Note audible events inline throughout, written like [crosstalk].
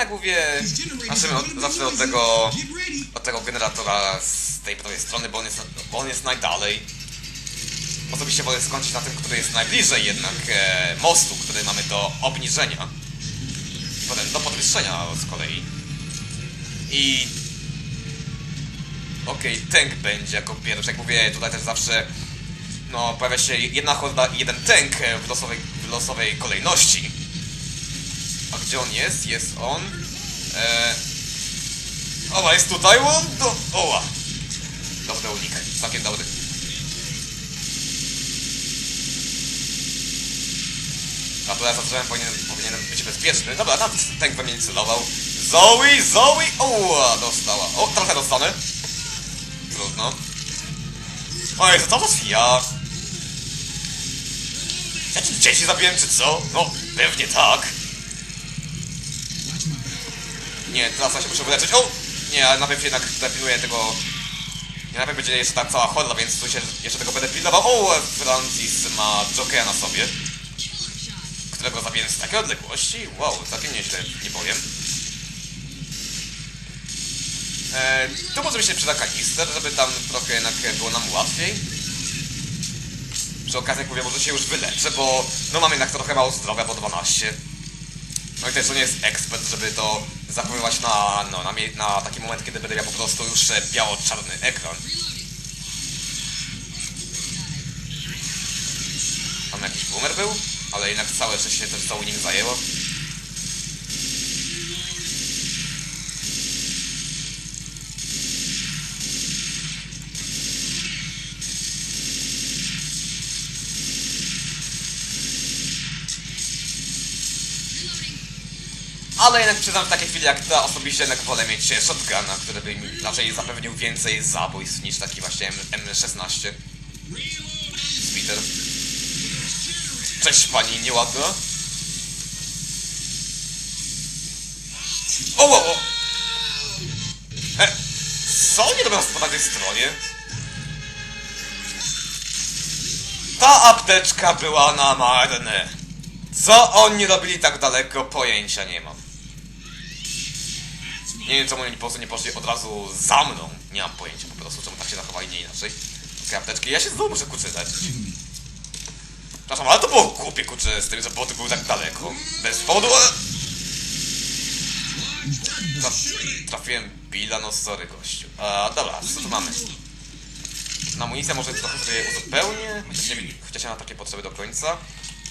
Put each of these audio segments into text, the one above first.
jak mówię, zacznę od, zacznę od tego, od tego generatora z tej prawej strony, bo on jest, bo on jest najdalej. Osobiście wolę skończyć na tym, który jest najbliżej jednak e, mostu, który mamy do obniżenia. Potem do podwyższenia z kolei. I... Okej, tank będzie jako pierwszy. Jak mówię, tutaj też zawsze no, pojawia się jedna horda i jeden tank w losowej, w losowej kolejności. Gdzie on jest? Jest on. E... Jest tutaj on? Do... Oła! Dobry unik, całkiem dobry. A tu ja zacząłem, powinien, powinienem być bezpieczny. Dobra, tam tank we mnie nie celował. Zoe, Zoe! Oła, dostała. O, trochę dostanę. Trudno. Oj, to to ja. Ja ci dzieci zabiłem, czy co? No, pewnie tak. Nie, teraz się muszę wyleczyć. O! Nie, ale najpierw jednak tutaj pilnuję tego... Nie, najpierw będzie jeszcze ta cała horda, więc tu się jeszcze tego będę pilnował. O, Francis ma Jokera na sobie. Którego zabiłem z takiej odległości. Wow, całkiem nieźle, nie powiem. E, to może mi się przyda kanister, żeby tam trochę jednak było nam łatwiej. Przy okazji, jak mówię, może się już wyleczę, bo no mam jednak trochę mało zdrowia, bo 12. No i też to nie jest ekspert, żeby to zachowywać na, no, na, na taki moment, kiedy będę miał po prostu już e, biało-czarny ekran. Tam jakiś boomer był, ale jednak całe szczęście się też cały nim zajęło. Ale jednak przyznam, w takiej chwili jak ta osobiście jednak wolę mieć shotguna, który by mi raczej zapewnił więcej zabójstw niż taki właśnie M- M16. Spiter. Cześć pani nieładna. O, o, o! E, co nie robią po tej stronie? Ta apteczka była na marne. Co oni robili tak daleko, pojęcia nie mam. Nie wiem, czemu oni po prostu nie poszli od razu za mną. Nie mam pojęcia po prostu, czemu tak się zachowali, nie inaczej. Takie apteczki, ja się znowu muszę kuczytać. Przepraszam, ale to było głupie kurczę z tym, że boty były tak daleko. Bez powodu... Traf, trafiłem Billa, no sorry gościu. A, dobra, co tu mamy? Na amunicję może trochę sobie uzupełnię, chociaż nie, chociaż ja mam takie potrzeby do końca.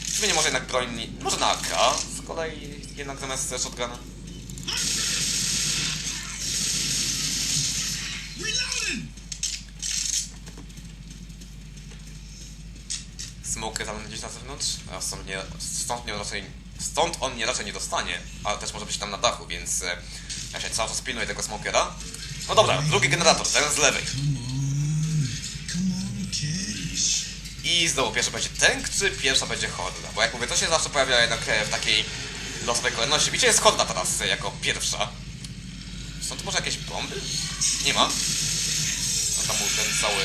Zmienię może jednak broń, może na AK, z kolei jednak zamiast shotguna. Smoker tam gdzieś na zewnątrz, a stąd, nie, stąd, nie raczej, stąd on nie raczej nie dostanie, ale też może być tam na dachu, więc e, ja się cały czas pilnuję tego smokera. No dobra, drugi generator, ten z lewej. I znowu pierwszy będzie tank, czy pierwsza będzie horda? Bo jak mówię, to się zawsze pojawia jednak e, w takiej losowej kolejności. Widzicie, jest horda teraz e, jako pierwsza. Są tu może jakieś bomby? Nie ma. No tam był ten cały...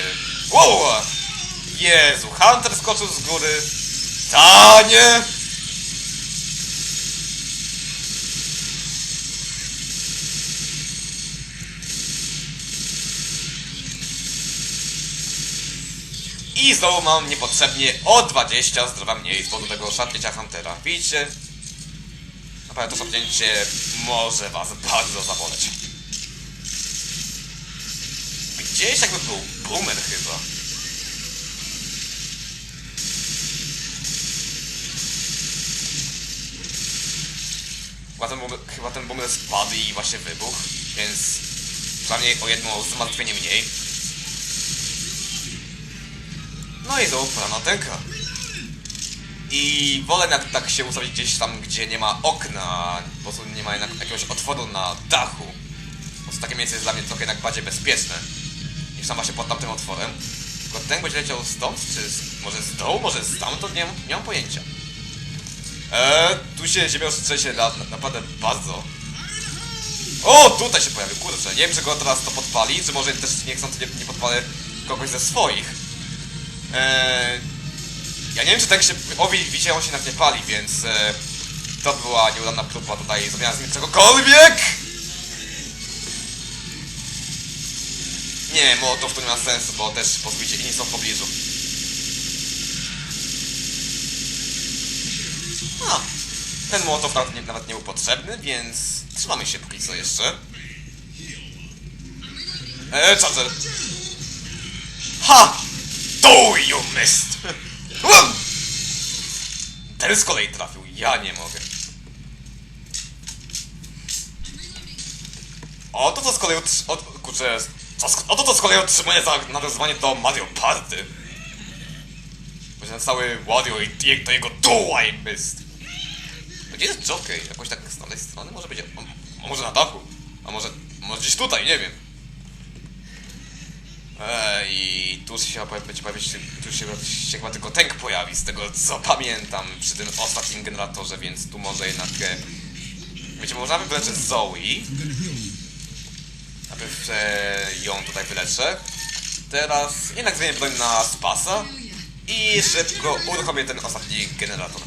Wow! Jezu, Hunter skoczył z góry. Tanie! I znowu mam niepotrzebnie o 20 zdrowia mniej z powodu tego szarpnięcia Huntera. Widzicie? Naprawdę to szarpnięcie może was bardzo zaboleć. Gdzieś jakby był boomer chyba. Chyba ten, boomer, chyba ten boomer spadł i właśnie wybuchł, więc przynajmniej o jedno zmartwienie mniej. No i znowu pora na tenka. I wolę jednak tak się ustawić gdzieś tam, gdzie nie ma okna, po prostu nie ma jakiegoś otworu na dachu. Po prostu takie miejsce jest dla mnie trochę jednak bardziej bezpieczne, niż tam właśnie pod tamtym otworem. Tylko ten będzie leciał stąd, czy z, może z dołu, może stamtąd, nie, nie mam pojęcia. Eee, tu się ziemia trzęsie na, na, naprawdę bardzo. O, tutaj się pojawił, kurczę, nie wiem, czy go teraz to podpali, czy może też nie chcąc nie, nie podpalę kogoś ze swoich. Eee, ja nie wiem, czy tak się... O, wi- widzicie, on się nawet nie pali, więc... E, to była nieudana próba tutaj z nim czegokolwiek! Nie, Mołotow to nie ma sensu, bo też pozbycie inni są w pobliżu. A, ten Mołotow nawet nie, nawet nie był potrzebny, więc trzymamy się póki co jeszcze. Eee, Charger! Ha! To you missed! [laughs] Ten z kolei trafił, ja nie mogę. O, to co z kolei utrzy... O, kurczę... Z... O, to co z kolei otrzymuje za nawiązanie do Mario Party. Ten cały Wario i to jego Do I missed. Gdzie jest Jockey? Jakoś tak z tej strony? Może będzie... A, a może na dachu? A może... Może gdzieś tutaj, nie wiem. Eee, I tu się będzie pojawić, tu się, się chyba tylko tank pojawi, z tego co pamiętam przy tym ostatnim generatorze, więc tu może jednak... E, wiecie, można wyleczyć Zoe. Najpierw ją tutaj wyleczę. Teraz jednak zmienię broń na Spasa. I szybko uruchomię ten ostatni generator.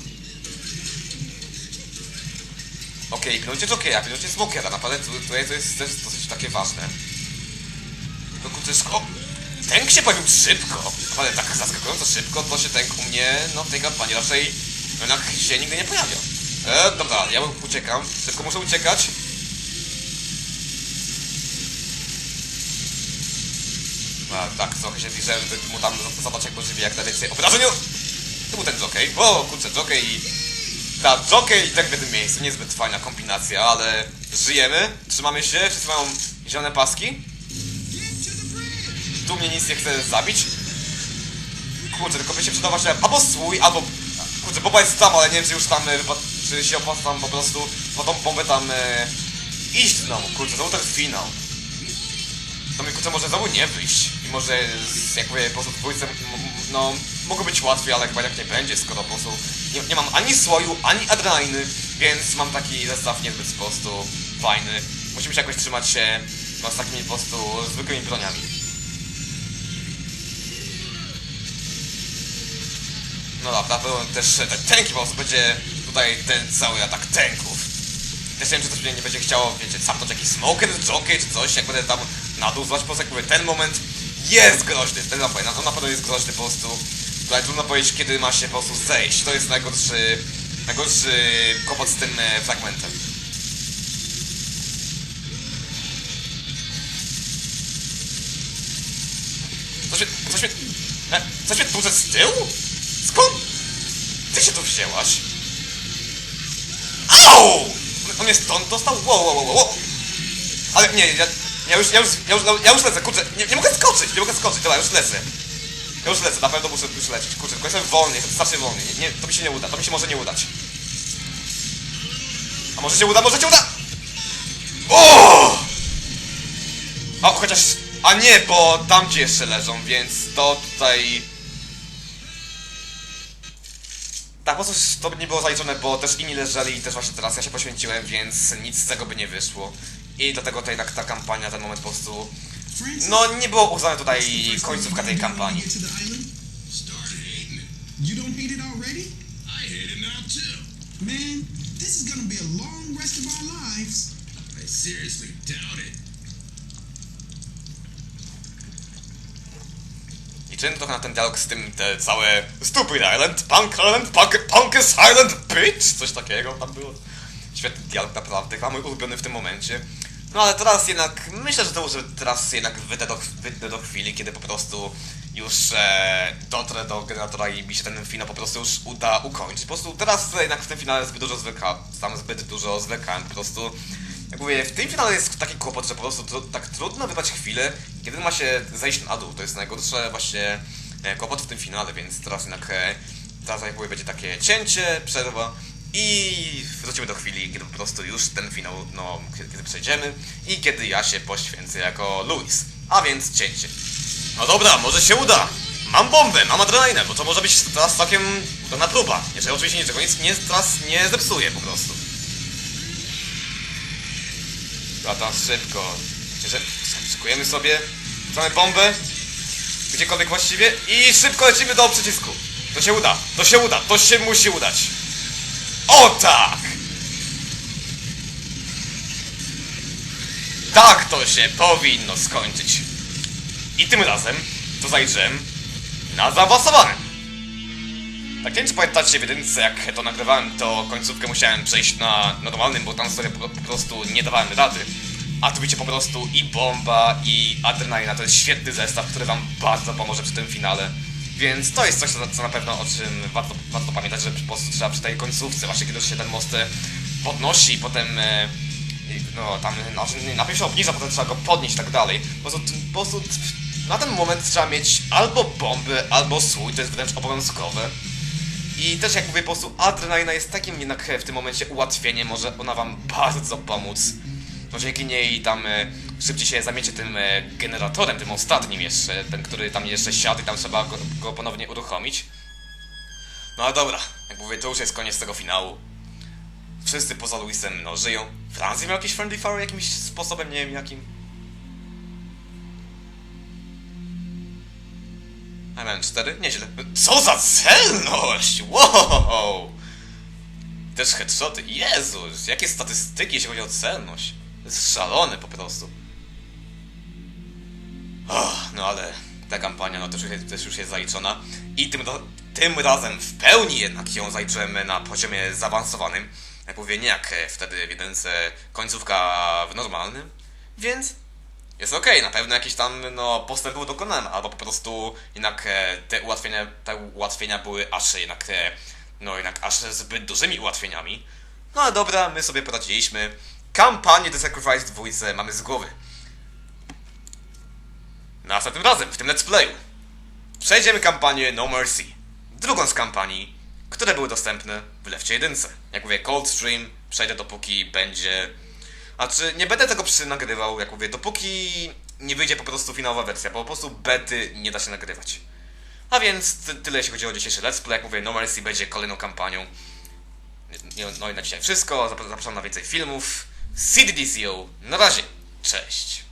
Okej, pilnujcie Jokera, pilnujcie Smokera, naprawdę tu- tutaj to jest też dosyć takie ważne. No kurczę, szko... Tank się pojawił szybko, ale tak zaskakująco szybko, to się tank u mnie, no w tej kampanii raczej jednak się nigdy nie pojawiał. E, dobra, ja uciekam, szybko muszę uciekać. A, tak, trochę się zbliżyłem, żeby mu tam zobaczyć jak możliwie jak najwięcej obrażeń. To był ten jockey. O, kurczę, jockey i... Ta, jockey i tak w jednym miejscu, niezbyt fajna kombinacja, ale żyjemy, trzymamy się, wszyscy mają zielone paski. Tu mnie nic nie chce zabić. Kurczę, tylko by się przydał właśnie albo swój, albo... Kurczę, Boba jest tam, ale nie wiem czy już tam, e, czy się opłaca tam po prostu po tą bombę tam e, iść znowu, kurczę, znowu ten finał. To mi kurczę może znowu nie wyjść. I może z, jak mówię, po prostu no, mogło być łatwiej, ale chyba jak nie będzie, skoro po prostu nie, nie mam ani słoju, ani adrenaliny, więc mam taki zestaw niezbyt po prostu fajny. Musimy się jakoś trzymać się no, z takimi po prostu zwykłymi broniami. No dobra, to też te tanki po prostu będzie tutaj ten cały atak tanków. Też nie wiem, czy ktoś mnie nie będzie chciało, wiecie, sapnąć jakiś smoker, jockey czy coś, jak będę tam na dół zwać, po prostu ten moment jest groźny, ten na pewno, on na pewno jest groźny po prostu. Tutaj trudno powiedzieć, kiedy ma się po prostu zejść, to jest najgorszy, najgorszy kłopot z tym e, fragmentem. Coś mnie, coś mnie, e, coś mnie tuże z tyłu? Skąd ty się tu wzięłaś? Au! On jest stąd dostał? Wow, wow, wow, wow. Ale nie, ja, ja już, ja już, ja już, ja już lecę, kurczę, nie, nie mogę skoczyć, nie mogę skoczyć, dobra, już lecę. Ja już lecę, na pewno muszę już lecieć, kurczę, tylko jestem wolny, jestem strasznie wolny, nie, nie, to mi się nie uda, to mi się może nie udać. A może się uda, może się uda! O! A, chociaż, a nie, bo tam ci jeszcze leżą, więc to tutaj... Tak, po prostu to by nie było zaliczone, bo też inni leżeli i też właśnie teraz ja się poświęciłem, więc nic z tego by nie wyszło. I dlatego tutaj tak ta kampania, ten moment po prostu... No, nie było uznane tutaj końcówka tej kampanii. Start hating it. You don't hate it already? I hate it now too. Man, this is gonna be a long rest of our lives. I seriously doubt it. Liczyłem trochę na ten dialog z tym, te całe Stupid Island, Punk Island, Punk, Punk is Island, bitch! Coś takiego tam było. Świetny dialog naprawdę, chyba mój ulubiony w tym momencie. No ale teraz jednak, myślę, że to może teraz jednak wyjdę do, do chwili, kiedy po prostu już e, dotrę do generatora i mi się ten finał po prostu już uda ukończyć. Po prostu teraz jednak w tym finale zbyt dużo zwleka, tam zbyt dużo zwlekałem po prostu. Jak mówię, w tym finale jest taki kłopot, że po prostu tak trudno wybrać chwilę, kiedy ma się zejść na dół. To jest najgorsze właśnie e, kłopot w tym finale, więc teraz jednak e, teraz jak mówię, będzie takie cięcie, przerwa i wrócimy do chwili, kiedy po prostu już ten finał, no, kiedy, przejdziemy i kiedy ja się poświęcę jako Luis. A więc cięcie. No dobra, może się uda. Mam bombę, mam adrenalinę, bo to może być teraz całkiem pełna próba. Jeżeli oczywiście niczego nic nie, teraz nie zepsuje po prostu. Lata szybko. Że szykujemy sobie, mamy bombę, gdziekolwiek właściwie i szybko lecimy do przycisku. To się uda, to się uda, to się musi udać. O tak! Tak to się powinno skończyć. I tym razem to zajrzem na zaawansowanym. Tak nie pamiętacie w jedynce, jak to nagrywałem, to końcówkę musiałem przejść na normalnym, bo tam sobie po, po prostu nie dawałem rady. A tu widzicie po prostu i bomba, i adrenalina, to jest świetny zestaw, który wam bardzo pomoże przy tym finale. Więc to jest coś, co, na pewno o czym warto, warto pamiętać, że po prostu trzeba przy tej końcówce, właśnie kiedy się ten most e, podnosi i potem e, no tam najpierw się obniża, potem trzeba go podnieść i tak dalej. Po prostu, po prostu na ten moment trzeba mieć albo bomby, albo słój, to jest wręcz obowiązkowe. I też jak mówię, po prostu adrenalina jest takim jednak w tym momencie ułatwieniem, może ona wam bardzo pomóc. No dzięki niej tam e, szybciej się zamiecie tym e, generatorem, tym ostatnim jeszcze, ten, który tam jeszcze siadł i tam trzeba go, go ponownie uruchomić. No ale dobra, jak mówię, to już jest koniec tego finału. Wszyscy poza Luisem no, żyją. Franz miał jakiś friendly fire jakimś sposobem, nie wiem jakim. A miałem cztery? Nieźle. Co za celność! Wow! Też headshoty. Jezus, jakie statystyki, jeśli chodzi o celność. Jest szalone po prostu. Oh, no ale ta kampania no też też już jest zaliczona. I tym, tym razem w pełni jednak ją zaliczymy na poziomie zaawansowanym. Jak mówię, nie jak wtedy w jedynce końcówka w normalnym. Więc jest okej, na pewno jakieś tam no, postęp był dokonany, albo po prostu jednak e, te ułatwienia, te ułatwienia były aż jednak, e, no jednak aż zbyt dużymi ułatwieniami. No ale dobra, my sobie poradziliśmy. Kampanię The Sacrifice dwójce mamy z głowy. Następnym razem w tym let's playu przejdziemy kampanię No Mercy. Drugą z kampanii, które były dostępne w Lefcie 1. Jak mówię, Coldstream przejdę dopóki będzie... A czy nie będę tego przynagrywał, jak mówię, dopóki nie wyjdzie po prostu finalowa wersja, bo po prostu bety nie da się nagrywać. A więc ty, tyle jeśli chodzi o dzisiejszy let's play, jak mówię, No Mercy będzie kolejną kampanią. No i na dzisiaj wszystko, Zap- zapraszam na więcej filmów. CDDCO, na razie, cześć!